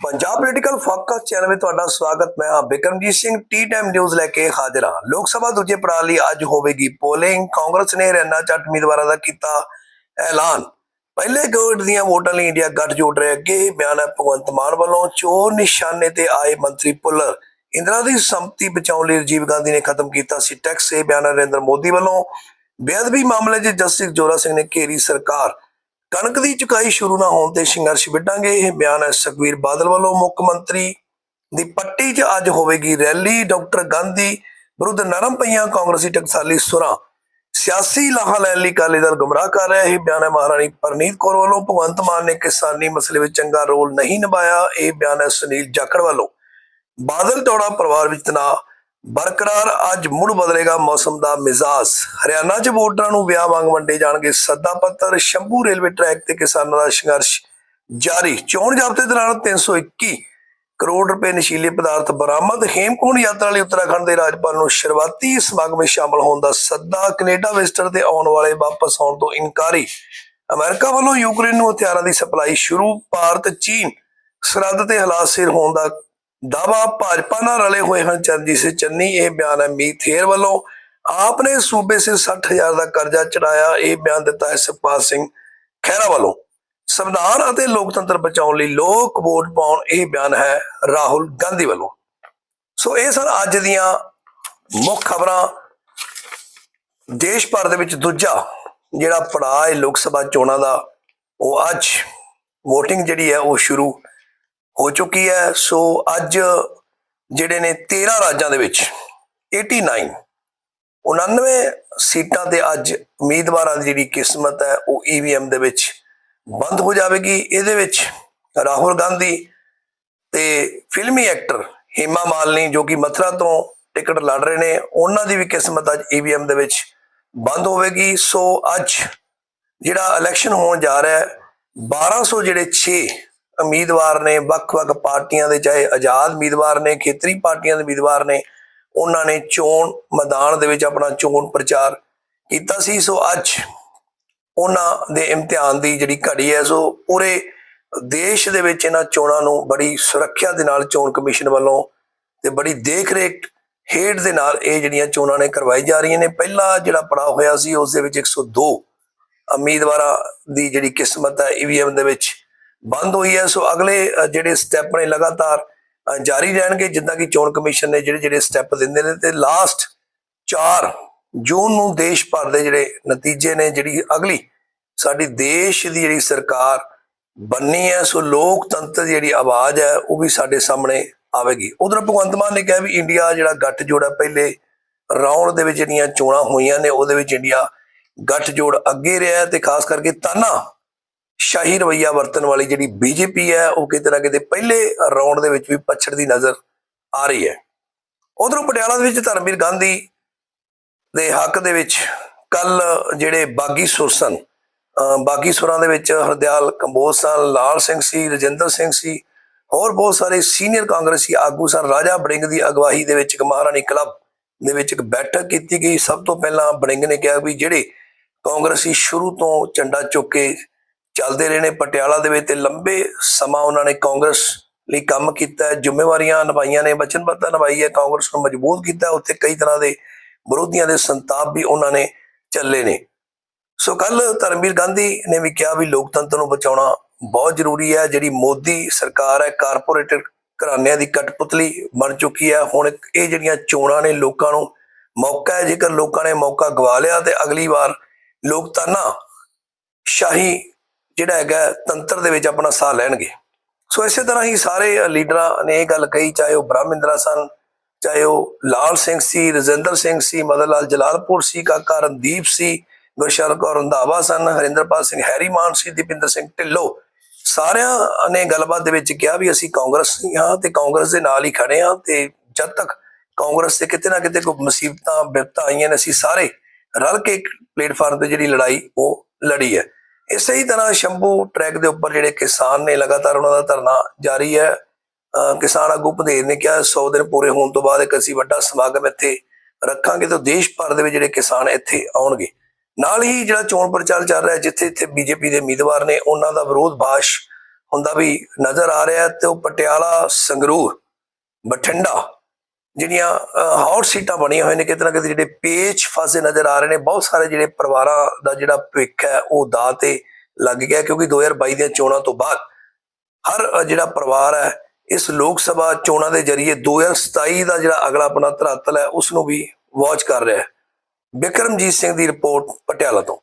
Punjab political focus channel ਵਿੱਚ ਤੁਹਾਡਾ ਸਵਾਗਤ, ਮੈਂ ਹਾਂ Bikramjit Singh T time news ਲੈ ਕੇ ਹਾਜ਼ਰ ਹਾਂ। ਲੋਕ ਸਭਾ ਦੂਜੇ ਪੜਾਅ ਲਈ ਅੱਜ ਹੋਵੇਗੀ ਪੋਲਿੰਗ ਕਾਂਗਰਸ ਨੇ ਹਰਿਆਣਾ ਚੱਟ ਉਮੀਦਵਾਰਾਂ ਦਾ ਕੀਤਾ ਐਲਾਨ। ਪਹਿਲੇ ਗੋਡ ਦੀਆਂ ਵੋਟਾਂ ਲਈ ਇੰਡੀਆ ਗੱਠ ਜੋੜ ਰਿਹਾ, ਅੱਗੇ ਇਹ ਬਿਆਨ ਹੈ ਭਗਵੰਤ ਮਾਨ ਵੱਲੋਂ, ਚੋਰ ਨਿਸ਼ਾਨੇ ਤੇ ਆਏ ਮੰਤਰੀ ਪੁੱਲਰ। ਇੰਦਰਾ ਦੀ ਸੰਪਤੀ ਬਚਾਉਣ ਲਈ ਰਾਜੀਵ ਗਾਂਧੀ ਨੇ ਖਤਮ ਕੀਤਾ ਸੀ ਟੈਕਸ ਇਹ ਬਿਆਨ ਹੈ ਨਰਿੰਦਰ ਮੋਦੀ ਵੱਲੋਂ। ਬੇਅਦਬੀ ਮਾਮਲੇ 'ਚ ਜਸਟਿਸ ਜੋਰਾ ਸਿੰਘ ਨੇ ਘੇਰੀ ਸਰਕਾਰ। ਕਣਕ ਦੀ ਚੁਕਾਈ ਸ਼ੁਰੂ ਨਾ ਹੋਣ ਤੇ ਸੰਘਰਸ਼ ਵਿੱਢਾਂਗੇ। ਇਹ ਬਿਆਨ ਹੈ ਸੁਖਬੀਰ ਬਾਦਲ ਵੱਲੋਂ ਮੁੱਖ ਮੰਤਰੀ ਦੀ ਪੱਟੀ 'ਚ ਅੱਜ ਹੋਵੇਗੀ ਰੈਲੀ। ਡਾਕਟਰ ਗਾਂਧੀ ਵਿਰੁੱਧ ਨਰਮ ਪਈਆਂ ਕਾਂਗਰਸੀ ਟਕਸਾਲੀ ਸੁਰਾਂ। ਸਿਆਸੀ ਲਾਹਾ ਲੈਣ ਲਈ ਅਕਾਲੀ ਦਲ ਗੁੰਮਰਾਹ ਕਰ ਰਿਹਾ ਇਹ ਬਿਆਨ ਹੈ ਮਹਾਰਾਣੀ ਪਰਨੀਤ ਕੌਰ ਵੱਲੋਂ। ਭਗਵੰਤ ਮਾਨ ਨੇ ਕਿਸਾਨੀ ਮਸਲੇ ਵਿੱਚ ਚੰਗਾ ਰੋਲ ਨਹੀਂ ਨਿਭਾਇਆ। ਇਹ ਬਿਆਨ ਹੈ ਸੁਨੀਲ ਜਾਖੜ ਵੱਲੋਂ। ਬਾਦਲ ਟੋੜਾ ਪਰਿਵਾਰ ਵਿੱਚ ਤਣਾਅ ਬਰਕਰਾਰ, ਅੱਜ ਮੁੜ ਬਦਲੇਗਾ ਮੌਸਮ ਦਾ ਮਿਜ਼ਾਜ। ਹਰਿਆਣਾ 'ਚ ਵੋਟਰਾਂ ਨੂੰ ਵਿਆਹ ਵਾਂਗ ਵੰਡੇ ਜਾਣਗੇ ਸੱਦਾ ਪੱਤਰ। ਸ਼ੰਭੂ ਰੇਲਵੇ ਟਰੈਕ ਤੇ ਕਿਸਾਨਾਂ ਦਾ ਸੰਘਰਸ਼ ਜਾਰੀ। ਚੋਣ ਜ਼ਾਬਤੇ ਦੌਰਾਨ 321 ਕਰੋੜ ਰੁਪਏ ਨਸ਼ੀਲੇ ਪਦਾਰਥ ਬਰਾਮਦ। ਹੇਮਕੁੰਡ ਯਾਤਰਾ ਲਈ ਉੱਤਰਾਖੰਡ ਦੇ ਰਾਜਪਾਲ ਨੂੰ ਸ਼ੁਰੂਆਤੀ ਸਮਾਗਮ ਵਿੱਚ ਸ਼ਾਮਲ ਹੋਣ ਦਾ ਸੱਦਾ। ਕੈਨੇਡਾ ਵਿਜ਼ਟਰ ਤੇ ਆਉਣ ਵਾਲੇ ਵਾਪਸ ਆਉਣ ਤੋਂ ਇਨਕਾਰੀ। ਅਮਰੀਕਾ ਵੱਲੋਂ ਯੂਕਰੇਨ ਨੂੰ ਹਥਿਆਰਾਂ ਦੀ ਸਪਲਾਈ ਸ਼ੁਰੂ। ਭਾਰਤ, ਚੀਨ ਸਰਹੱਦ ਤੇ ਹਾਲਾਤ ਸਿਰ ਹੋਣ ਦਾ ਦਾਵਾ ਭਾਜਪਾ ਨਾਲ ਰਲੇ ਹੋਏ ਹਨ। ਚਰਨਜੀਤ ਸਿੰਘ ਚੰਨੀ, ਇਹ ਬਿਆਨ ਹੈ ਮੀਥੇਰ ਵੱਲੋਂ। ਆਪ ਨੇ ਸੂਬੇ ਸੇ 60000 ਦਾ ਕਰਜ਼ਾ ਚੜਾਇਆ ਇਹ ਬਿਆਨ ਦਿੱਤਾ ਹੈ ਸੁਖਪਾਲ ਸਿੰਘ ਖਹਿਰਾ ਵੱਲੋਂ। ਸੰਵਿਧਾਨ ਅਤੇ ਲੋਕਤੰਤਰ ਬਚਾਉਣ ਲਈ ਲੋਕ ਵੋਟ ਪਾਉਣ, ਇਹ ਬਿਆਨ ਹੈ ਰਾਹੁਲ ਗਾਂਧੀ ਵੱਲੋਂ। ਸੋ ਇਹ ਸਨ ਅੱਜ ਦੀਆਂ ਮੁੱਖ ਖਬਰਾਂ। ਦੇਸ਼ ਭਰ ਦੇ ਵਿੱਚ ਦੂਜਾ ਜਿਹੜਾ ਪੜਾਅ ਹੈ ਲੋਕ ਸਭਾ ਚੋਣਾਂ ਦਾ, ਉਹ ਅੱਜ VOTING ਜਿਹੜੀ ਹੈ ਉਹ ਸ਼ੁਰੂ ਹੋ ਚੁੱਕੀ ਹੈ। ਸੋ ਅੱਜ ਜਿਹੜੇ ਨੇ 13 ਰਾਜਾਂ ਦੇ ਵਿੱਚ 89 99 ਸੀਟਾਂ ਤੇ ਅੱਜ ਉਮੀਦਵਾਰਾਂ ਦੀ ਜਿਹੜੀ ਕਿਸਮਤ ਹੈ, ਉਹ ਈਵੀਐਮ ਦੇ ਵਿੱਚ ਬੰਦ ਹੋ ਜਾਵੇਗੀ। ਇਹਦੇ ਵਿੱਚ ਰਾਹੁਲ ਗਾਂਧੀ ਤੇ ਫਿਲਮੀ ਐਕਟਰ ਹੀਮਾ ਮਾਲਨੀ ਜੋ ਕਿ ਮਥੁਰਾ ਤੋਂ ਟਿਕਟ ਲੜ ਰਹੇ ਨੇ, ਉਹਨਾਂ ਦੀ ਵੀ ਕਿਸਮਤ ਅੱਜ ਈਵੀਐਮ ਦੇ ਵਿੱਚ ਬੰਦ ਹੋਵੇਗੀ। ਸੋ ਅੱਜ ਜਿਹੜਾ ਇਲੈਕਸ਼ਨ ਹੋਣ ਜਾ ਰਿਹਾ ਹੈ 1200 ਜਿਹੜੇ 6 ਉਮੀਦਵਾਰ ਨੇ, ਵੱਖ-ਵੱਖ ਪਾਰਟੀਆਂ ਦੇ, ਚਾਹੇ ਆਜ਼ਾਦ ਉਮੀਦਵਾਰ ਨੇ, ਖੇਤਰੀ ਪਾਰਟੀਆਂ ਦੇ ਉਮੀਦਵਾਰ ਨੇ, ਉਹਨਾਂ ਨੇ ਚੋਣ ਮੈਦਾਨ ਦੇ ਵਿੱਚ ਆਪਣਾ ਚੋਣ ਪ੍ਰਚਾਰ ਕੀਤਾ ਸੀ। ਸੋ ਅੱਜ ਉਹਨਾਂ ਦੇ ਇਮਤਿਹਾਨ ਦੀ ਜਿਹੜੀ ਘੜੀ ਹੈ, ਸੋ ਪੂਰੇ ਦੇਸ਼ ਦੇ ਵਿੱਚ ਇਹਨਾਂ ਚੋਣਾਂ ਨੂੰ ਬੜੀ ਸੁਰੱਖਿਆ ਦੇ ਨਾਲ ਚੋਣ ਕਮਿਸ਼ਨ ਵੱਲੋਂ ਤੇ ਬੜੀ ਦੇਖ-ਰੇਖ ਹੇਡ ਦੇ ਨਾਲ ਇਹ ਜਿਹੜੀਆਂ ਚੋਣਾਂ ਨੇ ਕਰਵਾਈ ਜਾ ਰਹੀਆਂ ਨੇ। ਪਹਿਲਾ ਜਿਹੜਾ ਪੜਾਅ ਹੋਇਆ ਸੀ, ਉਸ ਦੇ ਵਿੱਚ 102 ਉਮੀਦਵਾਰਾਂ ਦੀ ਜਿਹੜੀ ਕਿਸਮਤ ਹੈ ਈਵੀਐਮ ਦੇ ਵਿੱਚ ਬੰਦ ਹੋਈ ਹੈ। ਸੋ ਅਗਲੇ ਜਿਹੜੇ ਸਟੈਪ ਨੇ ਲਗਾਤਾਰ ਜਾਰੀ ਰਹਿਣਗੇ, ਜਿੱਦਾਂ ਕਿ ਚੋਣ ਕਮਿਸ਼ਨ ਨੇ ਜਿਹੜੇ ਜਿਹੜੇ ਸਟੈਪ ਦਿੰਦੇ ਨੇ ਤੇ ਲਾਸਟ 4 ਜੂਨ ਨੂੰ ਦੇਸ਼ ਭਰ ਦੇ ਜਿਹੜੇ ਨਤੀਜੇ ਨੇ, ਜਿਹੜੀ ਅਗਲੀ ਸਾਡੀ ਦੇਸ਼ ਦੀ ਜਿਹੜੀ ਸਰਕਾਰ ਬੰਨੀ ਹੈ, ਸੋ ਲੋਕਤੰਤਰ ਦੀ ਜਿਹੜੀ ਆਵਾਜ਼ ਹੈ, ਉਹ ਵੀ ਸਾਡੇ ਸਾਹਮਣੇ ਆਵੇਗੀ। ਉਧਰ ਭਗਵੰਤ ਮਾਨ ਨੇ ਕਿਹਾ ਵੀ ਇੰਡੀਆ ਜਿਹੜਾ ਗੱਠ ਜੋੜਾ ਪਹਿਲੇ ਰਾਉਂਡ ਦੇ ਵਿੱਚ ਜਿਹੜੀਆਂ ਚੋਣਾਂ ਹੋਈਆਂ ਨੇ, ਉਹਦੇ ਵਿੱਚ ਇੰਡੀਆ ਗੱਠ ਜੋੜ ਅੱਗੇ ਰਿਹਾ ਹੈ ਤੇ ਖਾਸ ਕਰਕੇ ਤਾਨਾ ਸ਼ਾਹੀ ਰਵਈਆ ਵਰਤਣ ਵਾਲੀ ਜਿਹੜੀ ਬੀਜੇਪੀ ਹੈ, ਉਹ ਕਿਤੇ ਨਾ ਕਿਤੇ ਪਹਿਲੇ ਰਾਉਂਡ ਦੇ ਵਿੱਚ ਵੀ ਪਛੜਦੀ ਨਜ਼ਰ ਆ ਰਹੀ ਹੈ। ਉਧਰੋਂ ਪਟਿਆਲਾ ਦੇ ਵਿੱਚ ਧਰਮਵੀਰ ਗਾਂਧੀ ਦੇ ਹੱਕ ਦੇ ਵਿੱਚ ਕੱਲ ਜਿਹੜੇ ਬਾਗੀ ਸੁਰ ਸਨ ਬਾਗੀ ਸੁਰਾਂ ਦੇ ਵਿੱਚ ਹਰਦਿਆਲ ਕੰਬੋਜ ਸਨ, ਲਾਲ ਸਿੰਘ ਸੀ, ਰਜਿੰਦਰ ਸਿੰਘ ਸੀ, ਹੋਰ ਬਹੁਤ ਸਾਰੇ ਸੀਨੀਅਰ ਕਾਂਗਰਸੀ ਆਗੂ ਸਨ। ਰਾਜਾ ਬੜਿੰਗ ਦੀ ਅਗਵਾਈ ਦੇ ਵਿੱਚ ਇੱਕ ਮਹਾਰਾਣੀ ਕਲੱਬ ਦੇ ਵਿੱਚ ਇੱਕ ਬੈਠਕ ਕੀਤੀ ਗਈ। ਸਭ ਤੋਂ ਪਹਿਲਾਂ ਬੜਿੰਗ ਨੇ ਕਿਹਾ ਵੀ ਜਿਹੜੇ ਕਾਂਗਰਸੀ ਸ਼ੁਰੂ ਤੋਂ ਝੰਡਾ ਚੁੱਕ ਕੇ ਚੱਲਦੇ ਰਹੇ ਨੇ ਪਟਿਆਲਾ ਦੇ ਵਿੱਚ ਤੇ ਲੰਬੇ ਸਮਾਂ ਉਹਨਾਂ ਨੇ ਕਾਂਗਰਸ ਲਈ ਕੰਮ ਕੀਤਾ, ਜ਼ਿੰਮੇਵਾਰੀਆਂ ਨਿਭਾਈਆਂ ਨੇ, ਵਚਨਬੱਧਤਾ ਨਿਭਾਈ ਹੈ, ਕਾਂਗਰਸ ਨੂੰ ਮਜ਼ਬੂਤ ਕੀਤਾ, ਉੱਥੇ ਕਈ ਤਰ੍ਹਾਂ ਦੇ ਵਿਰੋਧੀਆਂ ਦੇ ਸੰਤਾਪ ਵੀ ਉਹਨਾਂ ਨੇ ਚੱਲੇ ਨੇ। ਸੋ ਕੱਲ ਧਰਮਵੀਰ ਗਾਂਧੀ ਨੇ ਵੀ ਕਿਹਾ ਵੀ ਲੋਕਤੰਤਰ ਨੂੰ ਬਚਾਉਣਾ ਬਹੁਤ ਜ਼ਰੂਰੀ ਹੈ, ਜਿਹੜੀ ਮੋਦੀ ਸਰਕਾਰ ਹੈ ਕਾਰਪੋਰੇਟ ਘਰਾਣਿਆਂ ਦੀ ਕਟਪੁਤਲੀ ਬਣ ਚੁੱਕੀ ਹੈ। ਹੁਣ ਇਹ ਜਿਹੜੀਆਂ ਚੋਣਾਂ ਨੇ ਲੋਕਾਂ ਨੂੰ ਮੌਕਾ ਹੈ, ਜੇਕਰ ਲੋਕਾਂ ਨੇ ਮੌਕਾ ਗਵਾ ਲਿਆ ਤੇ ਅਗਲੀ ਵਾਰ ਲੋਕ ਤਾਨਾ ਸ਼ਾਹੀ ਜਿਹੜਾ ਹੈਗਾ ਤੰਤਰ ਦੇ ਵਿੱਚ ਆਪਣਾ ਸਾਹ ਲੈਣਗੇ। ਸੋ ਇਸੇ ਤਰ੍ਹਾਂ ਹੀ ਸਾਰੇ ਲੀਡਰਾਂ ਨੇ ਇਹ ਗੱਲ ਕਹੀ, ਚਾਹੇ ਉਹ ਬ੍ਰਹਮਿੰਦਰਾ ਸਨ, ਚਾਹੇ ਉਹ ਲਾਲ ਸਿੰਘ ਸੀ, ਰਜਿੰਦਰ ਸਿੰਘ ਸੀ, ਮਦਨ ਲਾਲ ਜਲਾਲਪੁਰ ਸੀ, ਕਾਕਾ ਰਣਦੀਪ ਸੀ, ਗੁਰਸ਼ਰਨ ਕੌਰ ਰੰਧਾਵਾ ਸਨ, ਹਰਿੰਦਰਪਾਲ ਸਿੰਘ ਹੈਰੀਮਾਨ ਸੀ, ਦੀਪਿੰਦਰ ਸਿੰਘ ਢਿੱਲੋਂ। ਸਾਰਿਆਂ ਨੇ ਗੱਲਬਾਤ ਦੇ ਵਿੱਚ ਕਿਹਾ ਵੀ ਅਸੀਂ ਕਾਂਗਰਸੀ ਹਾਂ ਤੇ ਕਾਂਗਰਸ ਦੇ ਨਾਲ ਹੀ ਖੜੇ ਹਾਂ ਤੇ ਜਦ ਤੱਕ ਕਾਂਗਰਸ ਤੇ ਕਿਤੇ ਨਾ ਕਿਤੇ ਕੋਈ ਮੁਸੀਬਤਾਂ, ਬਿਪਤਾ ਆਈਆਂ ਨੇ, ਅਸੀਂ ਸਾਰੇ ਰਲ ਕੇ ਇੱਕ ਪਲੇਟਫਾਰਮ ਤੇ ਜਿਹੜੀ ਲੜਾਈ ਉਹ ਲੜੀ ਹੈ। ਇਸੇ ਹੀ ਤਰ੍ਹਾਂ ਸ਼ੰਭੂ ਟਰੈਕ ਦੇ ਉੱਪਰ ਜਿਹੜੇ ਕਿਸਾਨ ਨੇ ਲਗਾਤਾਰ ਉਹਨਾਂ ਦਾ ਧਰਨਾ ਜਾਰੀ ਹੈ। ਕਿਸਾਨ ਆਗੂ ਭਦੇਰ ਨੇ ਕਿਹਾ 100 ਦਿਨ ਪੂਰੇ ਹੋਣ ਤੋਂ ਬਾਅਦ ਇੱਕ ਅਸੀਂ ਵੱਡਾ ਸਮਾਗਮ ਇੱਥੇ ਰੱਖਾਂਗੇ ਤਾਂ ਦੇਸ਼ ਭਰ ਦੇ ਵਿੱਚ ਜਿਹੜੇ ਕਿਸਾਨ ਇੱਥੇ ਆਉਣਗੇ। ਨਾਲ ਹੀ ਜਿਹੜਾ ਚੋਣ ਪ੍ਰਚਾਰ ਚੱਲ ਰਿਹਾ, ਜਿੱਥੇ ਇੱਥੇ ਬੀਜੇਪੀ ਦੇ ਉਮੀਦਵਾਰ ਨੇ, ਉਹਨਾਂ ਦਾ ਵਿਰੋਧ ਬਾਸ਼ ਹੁੰਦਾ ਵੀ ਨਜ਼ਰ ਆ ਰਿਹਾ ਹੈ ਤੇ ਉਹ ਪਟਿਆਲਾ, ਸੰਗਰੂਰ, ਬਠਿੰਡਾ ਜਿਹੜੀਆਂ ਹੌਟ ਸੀਟਾਂ ਬਣੀਆਂ ਹੋਈਆਂ ਨੇ, ਕਿਤੇ ਨਾ ਕਿਤੇ ਜਿਹੜੇ ਪੇਚ ਫਸੇ ਨਜ਼ਰ ਆ ਰਹੇ ਨੇ, ਬਹੁਤ ਸਾਰੇ ਜਿਹੜੇ ਪਰਿਵਾਰਾਂ ਦਾ ਜਿਹੜਾ ਭਵਿੱਖ ਹੈ, ਉਹ ਦਾਅ ਤੇ ਲੱਗ ਗਿਆ, ਕਿਉਂਕਿ 2022 ਦੀਆਂ ਚੋਣਾਂ ਤੋਂ ਬਾਅਦ ਹਰ ਜਿਹੜਾ ਪਰਿਵਾਰ ਹੈ, ਇਸ ਲੋਕ ਸਭਾ ਚੋਣਾਂ ਦੇ ਜ਼ਰੀਏ 2027 ਦਾ ਜਿਹੜਾ ਅਗਲਾ ਆਪਣਾ ਧਰਾਤਲ ਹੈ ਉਸ ਨੂੰ ਵੀ ਵਾਚ ਕਰ ਰਿਹਾ ਹੈ। ਬਿਕਰਮਜੀਤ ਸਿੰਘ ਦੀ ਰਿਪੋਰਟ ਪਟਿਆਲਾ ਤੋਂ।